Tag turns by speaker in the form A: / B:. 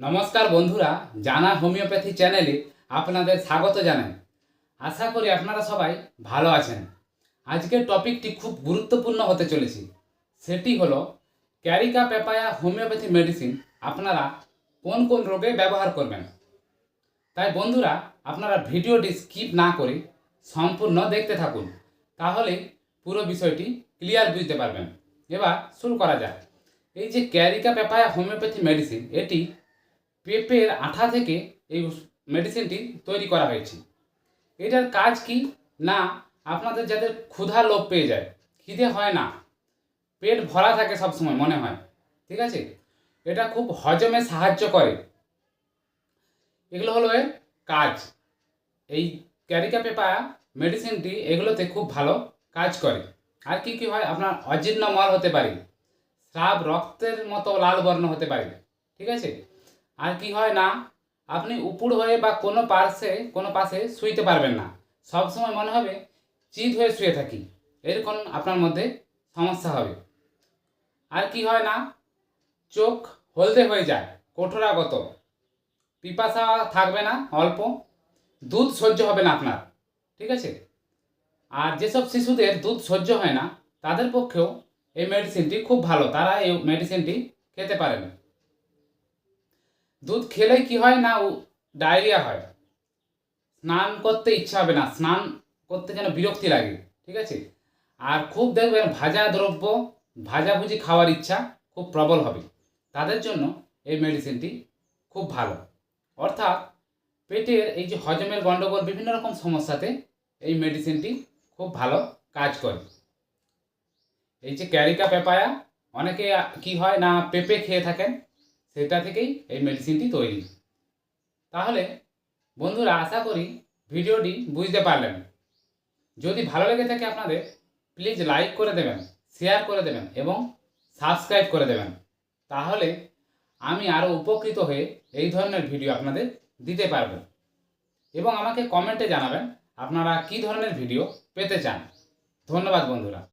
A: নমস্কার বন্ধুরা, জানা হোমিওপ্যাথি চ্যানেলে আপনাদের স্বাগত জানাই। আশা করি আপনারা সবাই ভালো আছেন। আজকের টপিকটি খুব গুরুত্বপূর্ণ হতে চলেছে। সেটি হলো, ক্যারিকা পেপায়া হোমিওপ্যাথি মেডিসিন আপনারা কোন কোন রোগে ব্যবহার করবেন? তাই বন্ধুরা, আপনারা ভিডিওটি স্কিপ না করে সম্পূর্ণ দেখতে থাকুন, তাহলে পুরো বিষয়টি ক্লিয়ার বুঝতে পারবেন। এবার শুরু করা যাক। এই যে ক্যারিকা পেপায়া হোমিওপ্যাথি মেডিসিন, এটি পেঁপের আঠা থেকে এই মেডিসিনটি তৈরি করা হয়েছে। এটার কাজ কি? না, আপনাদের যাদের ক্ষুধা লোভ পেয়ে যায়, খিদে হয় না। পেট ভরা থাকে সবসময়, মনে হয়। ঠিক আছে? এটা খুব হজমে সাহায্য করে। এগুলো হলো এর কাজ। এই ক্যারিকা পেপায়া মেডিসিনটি এগুলোতে খুব ভালো কাজ করে। আর কি কি হয়? আপনার অজীর্ণ মল হতে পারে, স্রাব রক্তের মতো লাল বর্ণ হতে পারে। ঠিক আছে? আর কি হয় না, আপনি উপুড় হয়ে বা কোনো পাশে কোনো পাশে শুইতে পারবেন না। সব সময় মনে হবে চিত হয়ে শুয়ে থাকি। এরকম আপনার মধ্যে সমস্যা হবে। আর কি হয় না, চোখ হলদে হয়ে যায়, কঠোরাগত। পিপাসা থাকবে না, অল্প। দুধ সহ্য হবে না আপনার, ঠিক আছে? আর যেসব শিশুদের দুধ সহ্য হয় না, তাদের পক্ষেও এই মেডিসিনটি খুব ভালো। তারা এই মেডিসিনটি খেতে পারেন। দুধ খেলে কি হয় না ডায়রিয়া হয়? স্নান করতে ইচ্ছা হবে না, স্নান করতে যেন বিরক্তি লাগে, ঠিক আছে? আর খুব দেখবেন ভাজা দ্রব্য ভাজাভুজি খাওয়ার ইচ্ছা খুব প্রবল হবে। তাদের জন্য এই মেডিসিনটি খুব ভালো। অর্থাৎ পেটের এই যে হজমের গণ্ডগোল বিভিন্ন রকম সমস্যাতে এই মেডিসিনটি খুব ভালো কাজ করে। এই যে ক্যারিকা পেপায়া, অনেকে কি হয় না পেঁপে খেয়ে থাকেন সেটা থেকেই এই মেডিসিনটি তৈরি। তাহলে, বন্ধুরা, আশা করি ভিডিওটি বুঝতে পারলেন। যদি ভালো লেগে থাকে আপনাদের প্লিজ লাইক করে দেবেন শেয়ার করে দেবেন এবং সাবস্ক্রাইব করে দেবেন। তাহলে, আমি আরও উপকৃত হয়ে এই ধরনের ভিডিও আপনাদের দিতে পারব। এবং আমাকে কমেন্টে জানাবেন, আপনারা কী ধরনের ভিডিও পেতে চান। ধন্যবাদ, বন্ধুরা।